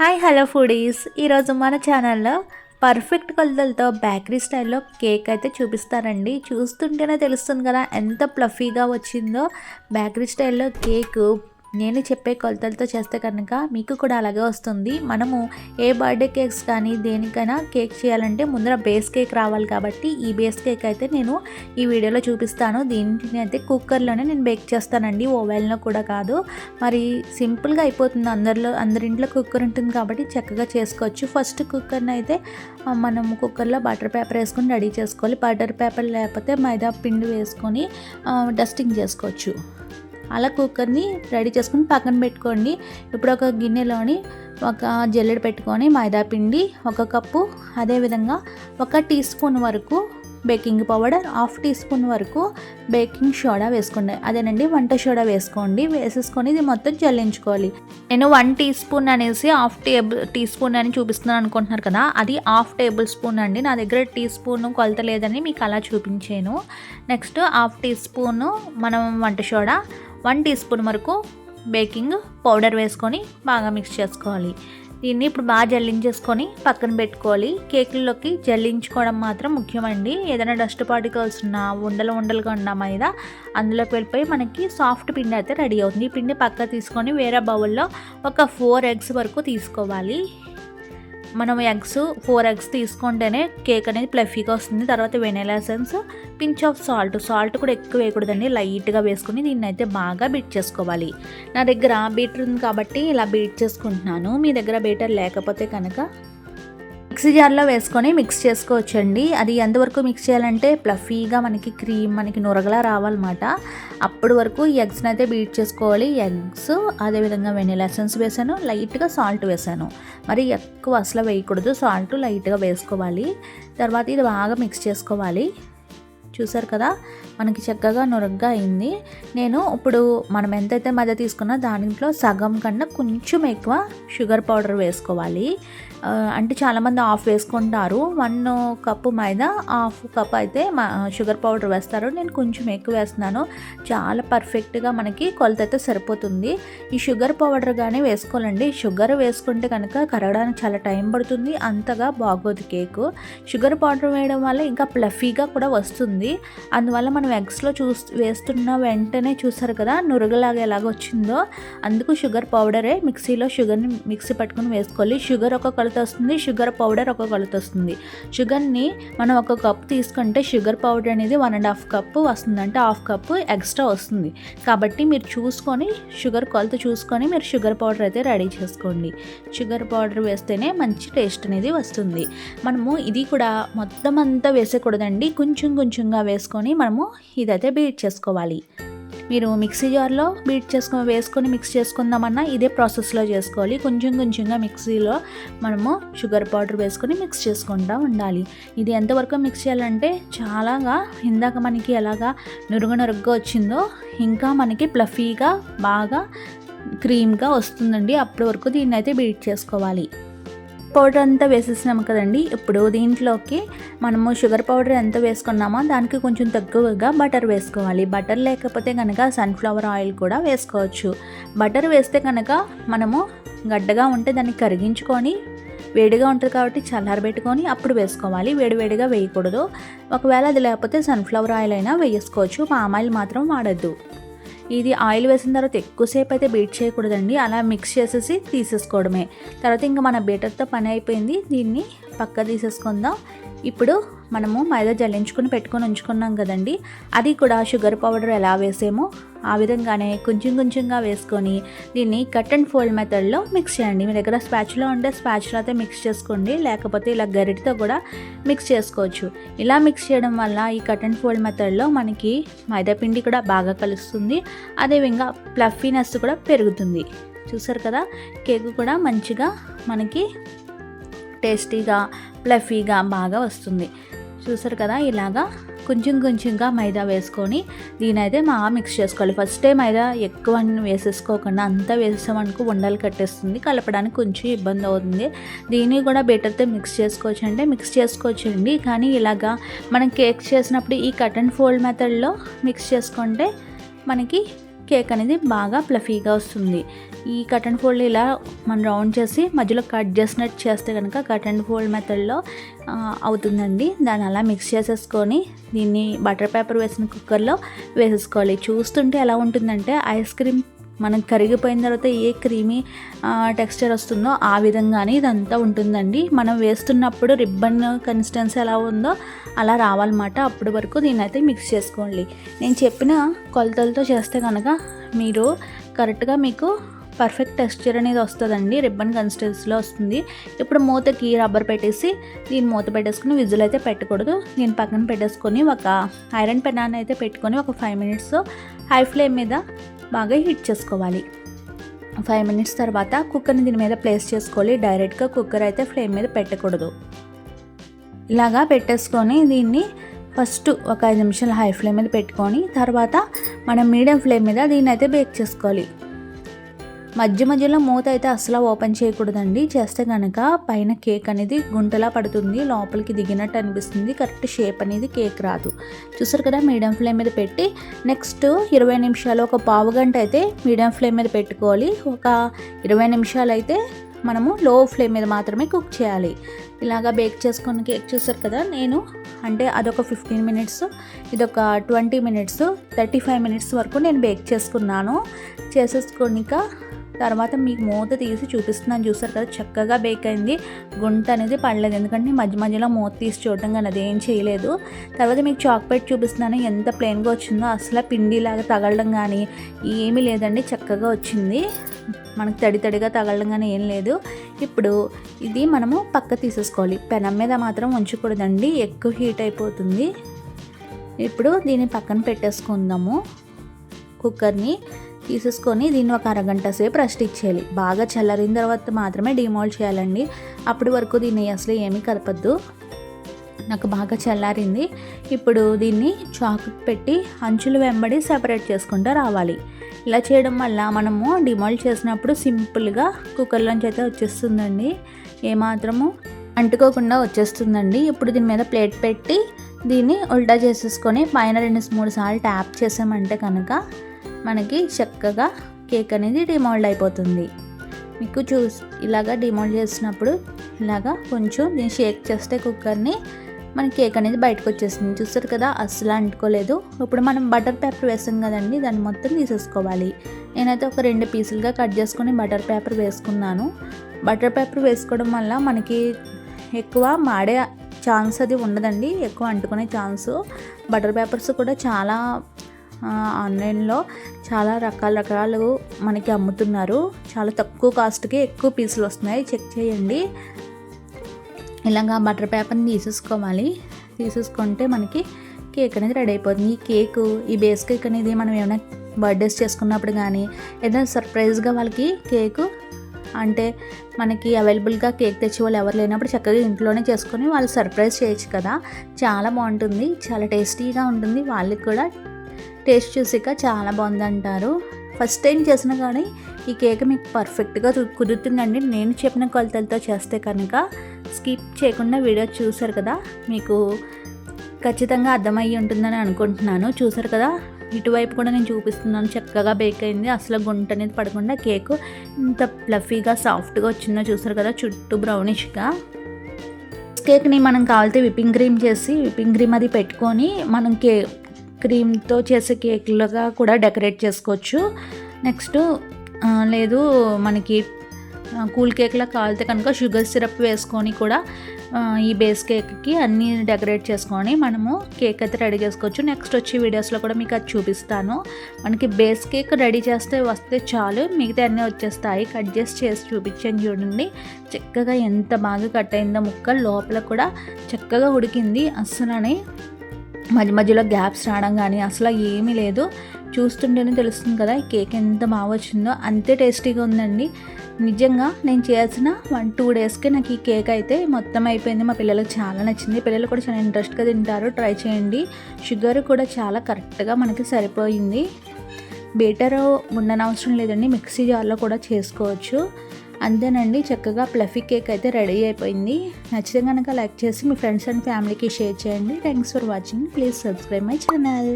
Hi hello foodies. ఈరోజు మన ఛానల్లో పర్ఫెక్ట్ కొలతలతో బేకరీ స్టైల్లో కేక్ అయితే చూపిస్తారండి చూస్తుంటేనే తెలుస్తుంది కదా ఎంత ప్లఫీగా వచ్చిందో బేకరీ స్టైల్లో కేక్. నేను చెప్పే కొలతలతో చేస్తే కనుక మీకు కూడా అలాగే వస్తుంది. మనము ఏ బర్త్డే కేక్స్ కానీ దేనికైనా కేక్ చేయాలంటే ముందర బేస్ కేక్ రావాలి కాబట్టి ఈ బేస్ కేక్ అయితే నేను ఈ వీడియోలో చూపిస్తాను. దీనిని అయితే కుక్కర్లోనే నేను బేక్ చేస్తానండి ఓవెన్లో కూడా కాదు. మరి సింపుల్గా అయిపోతుంది. అందరిలో అందరింట్లో కుక్కర్ ఉంటుంది కాబట్టి చక్కగా చేసుకోవచ్చు. ఫస్ట్ కుక్కర్ని అయితే మనం కుక్కర్లో బటర్ పేపర్ వేసుకొని రెడీ చేసుకోవాలి. బటర్ పేపర్ లేకపోతే మైదా పిండి వేసుకొని డస్టింగ్ చేసుకోవచ్చు. అలా కుక్కర్ని రెడీ చేసుకుని పక్కన పెట్టుకోండి. ఇప్పుడు ఒక గిన్నెలోని ఒక జల్లెడ పెట్టుకొని మైదా పిండి ఒక కప్పు అదేవిధంగా ఒక టీ స్పూన్ వరకు baking powder half teaspoon వరకు బేకింగ్ సోడా వేసుకోండి. అదేనండి వంట సోడా వేసుకోండి. వేసేసుకొని ఇది మొత్తం జల్లించుకోవాలి. నేను వన్ టీ స్పూన్ అనేసి హాఫ్ టేబుల్ టీ స్పూన్ అని చూపిస్తున్నాను అనుకుంటున్నారు కదా అది హాఫ్ టేబుల్ స్పూన్ అండి. నా దగ్గర టీ స్పూన్ కొలత లేదని మీకు అలా చూపించాను. నెక్స్ట్ హాఫ్ టీ స్పూన్ మనం వంట సోడా వన్ టీ స్పూన్ వరకు బేకింగ్ పౌడర్ వేసుకొని బాగా మిక్స్ చేసుకోవాలి. దీన్ని ఇప్పుడు బాగా జల్లించేసుకొని పక్కన పెట్టుకోవాలి. కేకుల్లోకి జల్లించుకోవడం మాత్రం ముఖ్యమండి. ఏదైనా డస్ట్ పార్టికల్స్ ఉన్నా ఉండలు ఉండలుగా ఉన్న మీద అందులోకి వెళ్ళిపోయి మనకి సాఫ్ట్ పిండి అయితే రెడీ అవుతుంది. ఈ పిండి పక్క తీసుకొని వేరే బౌల్లో ఒక ఫోర్ ఎగ్స్ వరకు తీసుకోవాలి. మనం ఎగ్స్ ఫోర్ ఎగ్స్ తీసుకుంటేనే కేక్ అనేది ప్లఫీగా వస్తుంది. తర్వాత vanilla essence pinch of salt salt కూడా ఎక్కువ వేయకూడదండి. లైట్గా వేసుకుని దీన్ని అయితే బాగా బీట్ చేసుకోవాలి. నా దగ్గర బీటర్ ఉంది కాబట్టి ఇలా బీట్ చేసుకుంటున్నాను. మీ దగ్గర బీటర్ లేకపోతే కనుక మిక్సీ జార్లో వేసుకొని మిక్స్ చేసుకోవచ్చండి. అది ఎంతవరకు మిక్స్ చేయాలంటే ప్లఫీగా మనకి క్రీమ్ మనకి నురగలా రావాలన్నమాట. అప్పటి వరకు ఈ ఎగ్స్ని అయితే బీట్ చేసుకోవాలి. ఎగ్స్ అదేవిధంగా వెనిలా ఎసెన్స్ వేసాను. లైట్గా సాల్ట్ వేసాను. మరి ఎక్కువ అసలు వేయకూడదు. సాల్ట్ లైట్గా వేసుకోవాలి. తర్వాత ఇది బాగా మిక్స్ చేసుకోవాలి. చూసారు కదా మనకి చక్కగా నురగ్గా అయింది. నేను ఇప్పుడు మనం ఎంతైతే మధ్య తీసుకున్నా దాంట్లో సగం కన్నా కొంచెం ఎక్కువ షుగర్ పౌడర్ వేసుకోవాలి. అంటే చాలామంది ఆఫ్ వేసుకుంటారు. One cup maida half cup అయితే మా- షుగర్ పౌడర్ వేస్తారు. నేను కొంచెం ఎక్కువ వేస్తున్నాను. చాలా పర్ఫెక్ట్గా మనకి కొలత అయితే సరిపోతుంది. ఈ షుగర్ పౌడర్ కానీ వేసుకోవాలండి. షుగర్ వేసుకుంటే కనుక కరగడానికి చాలా టైం పడుతుంది. అంతగా బాగోదు కేకు. షుగర్ పౌడర్ వేయడం వల్ల ఇంకా ప్లఫీగా కూడా వస్తుంది. అందువల్ల మనం ఎగ్స్లో చూ వేస్తున్న వెంటనే చూసారు కదా నురగలాగా ఎలాగ వచ్చిందో అందుకు షుగర్ పౌడరే మిక్సీలో షుగర్ని మిక్సీ పట్టుకుని వేసుకోవాలి. షుగర్ ఒక కొలత వస్తుంది షుగర్ పౌడర్ ఒక కొలత వస్తుంది షుగర్ని మనం ఒక కప్ తీసుకుంటే షుగర్ పౌడర్ అనేది వన్ అండ్ హాఫ్ కప్ వస్తుంది అంటే హాఫ్ కప్పు ఎక్స్ట్రా వస్తుంది. కాబట్టి మీరు చూసుకొని షుగర్ కొలత చూసుకొని మీరు షుగర్ పౌడర్ అయితే రెడీ చేసుకోండి. షుగర్ పౌడర్ వేస్తేనే మంచి టేస్ట్ అనేది వస్తుంది. మనము ఇది కూడా మొత్తం అంతా వేసేకూడదండి కొంచెం కొంచెంగా వేసుకొని మనము ఇదైతే బీట్ చేసుకోవాలి. మీరు మిక్సీ జార్లో బీట్ చేసుకుని వేసుకొని మిక్స్ చేసుకుందామన్నా ఇదే ప్రాసెస్లో చేసుకోవాలి. కొంచెం కొంచెంగా మిక్సీలో మనము షుగర్ పౌడర్ వేసుకొని మిక్స్ చేసుకుంటూ ఉండాలి. ఇది ఎంతవరకు మిక్స్ చేయాలంటే చాలాగా ఇందాక మనకి ఎలాగా నురుగు నురుగ్గా వచ్చిందో ఇంకా మనకి ప్లఫీగా బాగా క్రీమ్గా వస్తుందండి. అప్పటి వరకు దీన్ని అయితే బీట్ చేసుకోవాలి. పౌడర్ అంతా వేసేసినాము కదండి. ఇప్పుడు దీంట్లోకి మనము షుగర్ పౌడర్ ఎంత వేసుకున్నామో దానికి కొంచెం తక్కువగా బటర్ వేసుకోవాలి. బటర్ లేకపోతే కనుక సన్ఫ్లవర్ ఆయిల్ కూడా వేసుకోవచ్చు. బటర్ వేస్తే కనుక మనము గడ్డగా ఉంటే దాన్ని కరిగించుకొని వేడిగా ఉంటుంది కాబట్టి చల్లారబెట్టుకొని అప్పుడు వేసుకోవాలి. వేడివేడిగా వేయకూడదు. ఒకవేళ అది లేకపోతే సన్ఫ్లవర్ ఆయిల్ అయినా వేసుకోవచ్చు. పామ్ ఆయిల్ మాత్రం వాడద్దు. ఇది ఆయిల్ వేసిన తర్వాత ఎక్కువసేపు అయితే బీట్ చేయకూడదండి. అలా మిక్స్ చేసేసి తీసేసుకోవడమే. తర్వాత ఇంకా మన బీటర్తో పని అయిపోయింది. దీన్ని పక్క తీసేసుకుందాం. ఇప్పుడు మనము మైదా జల్లించుకుని పెట్టుకొని ఉంచుకున్నాం కదండి. అది కూడా షుగర్ పౌడర్ ఎలా వేసామో ఆ విధంగానే కొంచెం కొంచెంగా వేసుకొని దీన్ని కట్ అండ్ ఫోల్డ్ మెథడ్లో మిక్స్ చేయండి. మీ దగ్గర స్పాచ్లో ఉంటే స్పాచ్లో అయితే మిక్స్ చేసుకోండి. లేకపోతే ఇలా గరిటతో కూడా మిక్స్ చేసుకోవచ్చు. ఇలా మిక్స్ చేయడం వల్ల ఈ కట్ అండ్ ఫోల్డ్ మెథడ్లో మనకి మైదా పిండి కూడా బాగా కలుస్తుంది. అదేవిధంగా ప్లఫీనెస్ కూడా పెరుగుతుంది. చూసారు కదా? కేక్ కూడా మంచిగా మనకి టేస్టీగా ప్లఫీగా బాగా వస్తుంది. చూసారు కదా ఇలాగా కొంచెం కొంచెంగా మైదా వేసుకొని దీని అయితే బాగా మిక్స్ చేసుకోవాలి. ఫస్టే మైదా ఎక్కువ వేసేసుకోకుండా అంతా వేసామనుకో ఉండలు కట్టేస్తుంది. కలపడానికి కొంచెం ఇబ్బంది అవుతుంది. దీన్ని కూడా బెటర్తో మిక్స్ చేసుకోవచ్చు అంటే మిక్స్ చేసుకోవచ్చండి. కానీ ఇలాగా మనం కేక్ చేసినప్పుడు ఈ కట్ అండ్ ఫోల్డ్ మెథడ్లో మిక్స్ చేసుకుంటే మనకి కేక్ అనేది బాగా ప్లఫీగా వస్తుంది. ఈ కట్ అండ్ ఫోల్డ్ ఇలా మనం రౌండ్ చేసి మధ్యలో కట్ చేసినట్టు చేస్తే కనుక కట్ అండ్ ఫోల్డ్ మెథడ్లో అవుతుందండి. దాన్ని అలా మిక్స్ చేసేసుకొని దీన్ని బటర్ పేపర్ వేసిన కుక్కర్లో వేసేసుకోవాలి. చూస్తుంటే ఎలా ఉంటుందంటే ఐస్ క్రీమ్ మనం కరిగిపోయిన తర్వాత ఏ క్రీమీ టెక్స్చర్ వస్తుందో ఆ విధంగానే ఇదంతా ఉంటుందండి. మనం వేస్తున్నప్పుడు రిబ్బన్ కన్సిస్టెన్సీ ఎలా ఉందో అలా రావాలన్నమాట. అప్పటి వరకు దీన్నైతే మిక్స్ చేసుకోండి. నేను చెప్పిన కొలతలతో చేస్తే కనుక మీరు కరెక్ట్గా మీకు పర్ఫెక్ట్ టెక్స్చర్ అనేది వస్తుందండి. రిబ్బన్ కన్సిస్టెన్సీలో వస్తుంది. ఇప్పుడు మూతకి రబ్బర్ పెట్టేసి దీన్ని మూత పెట్టేసుకుని విజిల్ అయితే పెట్టకూడదు. దీని పక్కన పెట్టేసుకొని ఒక ఐరన్ పెనాన్ అయితే పెట్టుకొని ఒక ఫైవ్ మినిట్స్ హై ఫ్లేమ్ మీద బాగా హీట్ చేసుకోవాలి. ఫైవ్ మినిట్స్ తర్వాత కుక్కర్ని దీని మీద ప్లేస్ చేసుకోవాలి. డైరెక్ట్గా కుక్కర్ అయితే ఫ్లేమ్ మీద పెట్టకూడదు. ఇలాగా పెట్టేసుకొని దీన్ని ఫస్ట్ ఒక ఐదు నిమిషాలు హై ఫ్లేమ్ మీద పెట్టుకొని తర్వాత మనం మీడియం ఫ్లేమ్ మీద దీన్ని అయితే బేక్ చేసుకోవాలి. మధ్య మధ్యలో మూత అయితే అసలు ఓపెన్ చేయకూడదండి. చేస్తే కనుక పైన కేక్ అనేది గుంటలా పడుతుంది. లోపలికి దిగినట్టు అనిపిస్తుంది. కరెక్ట్ షేప్ అనేది కేక్ రాదు. చూసారు కదా మీడియం ఫ్లేమ్ మీద పెట్టి నెక్స్ట్ ఇరవై నిమిషాలు ఒక పావు గంట అయితే మీడియం ఫ్లేమ్ మీద పెట్టుకోవాలి. ఒక ఇరవై నిమిషాలు అయితే మనము లో ఫ్లేమ్ మీద మాత్రమే కుక్ చేయాలి. ఇలాగా బేక్ చేసుకుని కేక్ చూసారు కదా నేను అంటే అదొక ఫిఫ్టీన్ మినిట్స్ ఇదొక twenty minutes thirty five minutes వరకు నేను బేక్ చేసుకున్నాను. చేసేసుకొనిక తర్వాత మీకు మూత తీసి చూపిస్తున్నాను. చూసారు కదా చక్కగా బేక్ అయింది. గుంట అనేది పడలేదు. ఎందుకంటే మధ్య మధ్యలో మూత తీసి చూడటం కానీ అదేం చేయలేదు. తర్వాత మీకు చాక్పేట్ చూపిస్తున్నాను. ఎంత ప్లెయిన్గా వచ్చిందో అసలు పిండిలాగా తగలడం కానీ ఏమీ లేదండి. చక్కగా వచ్చింది. మనకు తడి తడిగా తగలడం కానీ ఏం లేదు. ఇప్పుడు ఇది మనము పక్క తీసేసుకోవాలి. పెనం మీద మాత్రం ఉంచకూడదండి. ఎక్కువ హీట్ అయిపోతుంది. ఇప్పుడు దీన్ని పక్కన పెట్టేసుకుందాము. కుక్కర్ని తీసేసుకొని దీన్ని ఒక అరగంట సేపు రెస్ట్ ఇచ్చేయాలి. బాగా చల్లారిన తర్వాత మాత్రమే డిమాల్డ్ చేయాలండి. అప్పటి వరకు దీన్ని అసలు ఏమీ కలపద్దు. నాకు బాగా చల్లారింది. ఇప్పుడు దీన్ని చాకు పెట్టి అంచులు వెంబడి సెపరేట్ చేసుకుంటూ రావాలి. ఇలా చేయడం వల్ల మనము డిమాల్డ్ చేసినప్పుడు సింపుల్గా కుక్కర్లోంచి అయితే వచ్చేస్తుందండి. ఏమాత్రము అంటుకోకుండా వచ్చేస్తుందండి. ఇప్పుడు దీని మీద ప్లేట్ పెట్టి దీన్ని ఉల్టా చేసేసుకొని పైన రెండు మూడు సార్లు ట్యాప్ చేసామంటే కనుక మనకి చక్కగా కేక్ అనేది డిమాల్డ్ అయిపోతుంది. మీకు చూసి ఇలాగా డిమాల్డ్ చేసినప్పుడు ఇలాగా కొంచెం దీన్ని షేక్ చేస్తే కుక్కర్ని మన కేక్ అనేది బయటకు వచ్చేసింది చూస్తారు కదా అస్సలు అంటుకోలేదు. ఇప్పుడు మనం బటర్ పేపర్ వేసాం కదండి దాన్ని మొత్తం తీసేసుకోవాలి. నేనైతే ఒక రెండు పీసులుగా కట్ చేసుకొని బటర్ పేపర్ వేసుకున్నాను. బటర్ పేపర్ వేసుకోవడం వల్ల మనకి ఎక్కువ మాడే ఛాన్స్ అది ఉండదండి. ఎక్కువ అంటుకునే ఛాన్స్ బటర్ పేపర్స్ కూడా చాలా ఆన్లైన్లో చాలా రకాల రకాలు మనకి అమ్ముతున్నారు. చాలా తక్కువ కాస్ట్కి ఎక్కువ పీసులు వస్తున్నాయి. చెక్ చేయండి. ఇలాగా బటర్ పేపర్ని తీసేసుకోవాలి. తీసేసుకుంటే మనకి కేక్ అనేది రెడీ అయిపోతుంది. ఈ కేకు ఈ బేస్ కేక్ అనేది మనం ఏమైనా బర్త్డేస్ చేసుకున్నప్పుడు కానీ ఏదైనా సర్ప్రైజ్గా వాళ్ళకి కేకు అంటే మనకి అవైలబుల్గా కేక్ తెచ్చి వాళ్ళు ఎవరు లేనప్పుడు చక్కగా ఇంట్లోనే చేసుకొని వాళ్ళు సర్ప్రైజ్ చేయొచ్చు కదా. చాలా బాగుంటుంది. చాలా టేస్టీగా ఉంటుంది. వాళ్ళకి కూడా టేస్ట్ చూసాక చాలా బాగుందంటారు. ఫస్ట్ టైం చేసినా కానీ ఈ కేక్ మీకు పర్ఫెక్ట్గా కుదురుతుందండి. నేను చెప్పిన కొలతలతో చేస్తే కనుక స్కిప్ చేయకుండా వీడియో చూసారు కదా మీకు ఖచ్చితంగా అర్థమయ్యి ఉంటుందని అనుకుంటున్నాను. చూసారు కదా ఇటువైపు కూడా నేను చూపిస్తున్నాను. చక్కగా బేక్ అయింది. అసలు గుంట అనేది పడకుండా కేక్ ఇంత ప్లఫీగా సాఫ్ట్గా వచ్చిందో చూసారు కదా చుట్టూ బ్రౌనిష్గా కేక్ని మనం కావాలితే విప్పింగ్ క్రీమ్ చేసి విప్పింగ్ క్రీమ్ అది పెట్టుకొని మనం కే క్రీమ్తో చేసే కేక్లుగా కూడా డెకరేట్ చేసుకోవచ్చు. నెక్స్ట్ లేదు మనకి కూల్ కేక్లా కాలితే కనుక షుగర్ సిరప్ వేసుకొని కూడా ఈ బేస్ కేక్కి అన్నీ డెకరేట్ చేసుకొని మనము కేక్ అయితే రెడీ చేసుకోవచ్చు. నెక్స్ట్ వచ్చి వీడియోస్లో కూడా మీకు అది చూపిస్తాను. మనకి బేస్ కేక్ రెడీ చేస్తే వస్తే చాలు. మిగతా అన్నీ వచ్చేస్తాయి. కట్ చేసి చేసి చూపించాను చూడండి. చక్కగా ఎంత బాగా కట్ అయిందో ముక్క లోపల కూడా చక్కగా ఉడికింది. అస్సలని మధ్య మధ్యలో గ్యాప్స్ రావడం కానీ అసలు ఏమీ లేదు. చూస్తుంటేనే తెలుస్తుంది కదా ఈ కేక్ ఎంత బాగా వచ్చిందో. అంతే టేస్టీగా ఉందండి. నిజంగా నేను చేసిన వన్ టూ డేస్కే నాకు ఈ కేక్ అయితే మొత్తం అయిపోయింది. మా పిల్లలకు చాలా నచ్చింది. పిల్లలు కూడా చాలా ఇంట్రెస్ట్గా తింటారు. ట్రై చేయండి. షుగర్ కూడా చాలా కరెక్ట్గా మనకి సరిపోయింది. బేటర్ ఉండనవసరం లేదండి. మిక్సీ జార్లో కూడా చేసుకోవచ్చు. అంతేనండి చక్కగా ప్లఫీ కేక్ అయితే రెడీ అయిపోయింది. నచ్చితే కనుక లైక్ చేసి మీ ఫ్రెండ్స్ అండ్ ఫ్యామిలీకి షేర్ చేయండి. Thanks for watching. Please subscribe my channel.